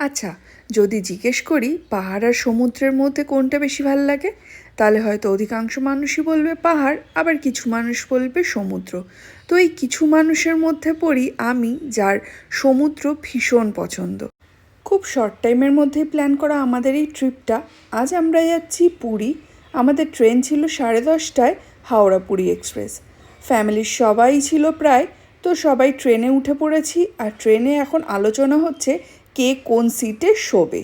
আচ্ছা যদি জিজ্ঞেস করি, পাহাড় আর সমুদ্রের মধ্যে কোনটা বেশি ভালো লাগে? তাহলে হয়তো অধিকাংশ মানুষই বলবে পাহাড়, আবার কিছু মানুষ বলবে সমুদ্র। তো এই কিছু মানুষের মধ্যে পড়ি আমি, যার সমুদ্র ভীষণ পছন্দ। খুব শর্ট টাইমের মধ্যে প্ল্যান করা আমাদের এই ট্রিপটা আজ আমরা যাচ্ছি পুরী। আমাদের ট্রেন ছিল সাড়ে দশটায় হাওড়া পুরী এক্সপ্রেস ফ্যামিলির সবাই ছিল প্রায়, তো সবাই ট্রেনে উঠে পড়েছি। আর ট্রেনে এখন আলোচনা হচ্ছে কে কোন সিটে শোবে।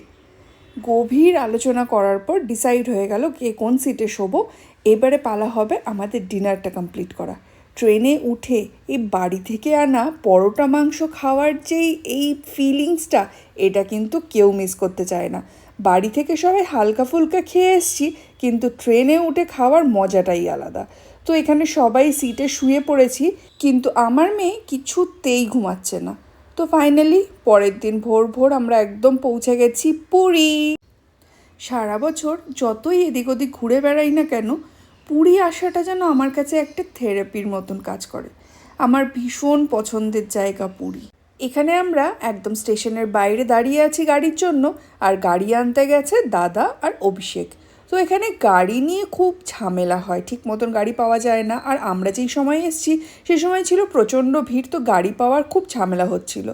গভীর আলোচনা করার পর ডিসাইড হয়ে গেল কে কোন সিটে শোবো। এবারে পালা হবে আমাদের ডিনারটা কমপ্লিট করা। ট্রেনে উঠে এই বাড়ি থেকে আনা পরোটা, মাংস খাওয়ার যেই, এই ফিলিংসটা এটা কিন্তু কেউ মিস করতে চায় না। বাড়ি থেকে সবাই হালকা ফুলকা খেয়ে এসছি, কিন্তু ট্রেনে উঠে খাওয়ার মজাটাই আলাদা। তো এখানে সবাই সিটে শুয়ে পড়েছি, কিন্তু আমার মেয়ে কিছুতেই ঘুমাচ্ছে না। তো ফাইনালি পরের দিন ভোর ভোর আমরা একদম পৌঁছে গেছি পুরী। সারা বছর যতই এদিক ওদিক ঘুরে বেড়াই না কেন, পুরী আসাটা যেন আমার কাছে একটা থেরাপির মতন কাজ করে। আমার ভীষণ পছন্দের জায়গা পুরী। এখানে আমরা একদম স্টেশনের বাইরে দাঁড়িয়ে আছি গাড়ির জন্য, আর গাড়ি আনতে গেছে দাদা আর অভিষেক। তো এখানে গাড়ি নিয়ে খুব ঝামেলা হয়, ঠিক মতন গাড়ি পাওয়া যায় না। আর আমরা যেই সময় এসেছি সেই সময় ছিল প্রচণ্ড ভিড়, তো গাড়ি পাওয়ার খুব ঝামেলা হচ্ছিল।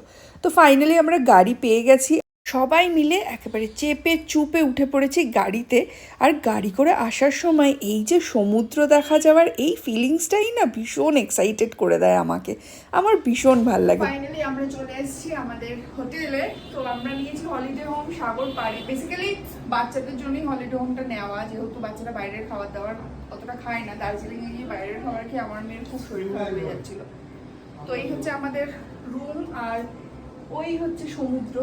তো ফাইনালি আমরা গাড়ি পেয়ে গেছি। সবাই মিলে একেবারে চেপে চুপে উঠে পড়েছি গাড়িতে। আর গাড়ি করে আসার সময় এই যে সমুদ্র দেখা যাওয়ার এই ফিলিংসটাই না ভীষণ এক্সাইটেড করে দেয় আমাকে। আমার ভীষণ ভালো লাগে। ফাইনালি আমরা চলে এসেছি আমাদের হোটেলে তো আমরা নিয়েছি হলিডে হোম সাগর পাড়ি। বেসিক্যালি বাচ্চাদের জন্যই হলিডে হোমটা নেওয়া। যেহেতু বাচ্চারা বাইরের খাবার দাবার অতটা খায় না, দার্জিলিং এ গিয়ে বাইরের খাবার খেয়ে আমার মেয়ের খুব শরীর খারাপ হয়ে যাচ্ছিল। তো এই হচ্ছে আমাদের রুম আর ওই হচ্ছে সমুদ্র।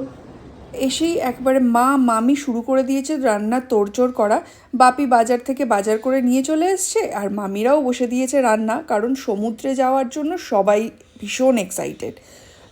এসেই একবারে মা, মামি শুরু করে দিয়েছে রান্না তোড়জোড় করা। বাপি বাজার থেকে বাজার করে নিয়ে চলে এসছে আর মামিরাও বসে দিয়েছে রান্না, কারণ সমুদ্রে যাওয়ার জন্য সবাই ভীষণ এক্সাইটেড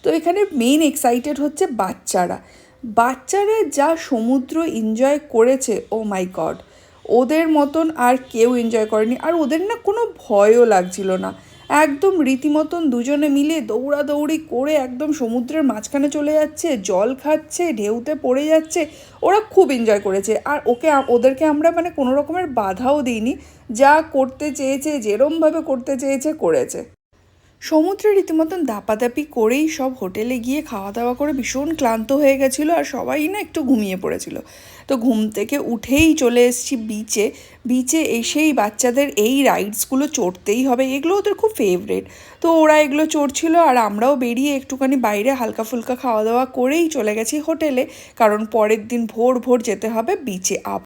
তো এখানে মেইন এক্সাইটেড হচ্ছে বাচ্চারা। বাচ্চারা যা সমুদ্র এনজয় করেছে ও মাই গড ওদের মতন আর কেউ এনজয় করেনি। আর ওদের না কোনো ভয়ও লাগছিল না। একদম রীতিমতন দুজনে মিলে দৌড়াদৌড়ি করে একদম সমুদ্রের মাঝখানে চলে যাচ্ছে, জল খাচ্ছে, ঢেউতে পড়ে যাচ্ছে। ওরা খুব এনজয় করেছে। আর ওকে ওদেরকে আমরা মানে কোনো রকমের বাধাও দিইনি। যা করতে চেয়েছে, যেরমভাবে করতে চেয়েছে, করেছে। সমুদ্রে রীতিমতন দাপাদাপি করেই সব হোটেলে গিয়ে খাওয়া দাওয়া করে ভীষণ ক্লান্ত হয়ে গেছিল আর সবাই না একটু ঘুমিয়ে পড়েছিল। তো ঘুম থেকে উঠেই চলে এসেছি বিচে বিচে এসেই বাচ্চাদের এই রাইডসগুলো চড়তেই হবে, এগুলো ওদের খুব ফেভারেট তো ওরা এগুলো চড়ছিল আর আমরাও বেরিয়ে একটুখানি বাইরে হালকা ফুলকা খাওয়া দাওয়া করেই চলে গেছি হোটেলে, কারণ পরের দিন ভোর ভোর যেতে হবে বিচে আপ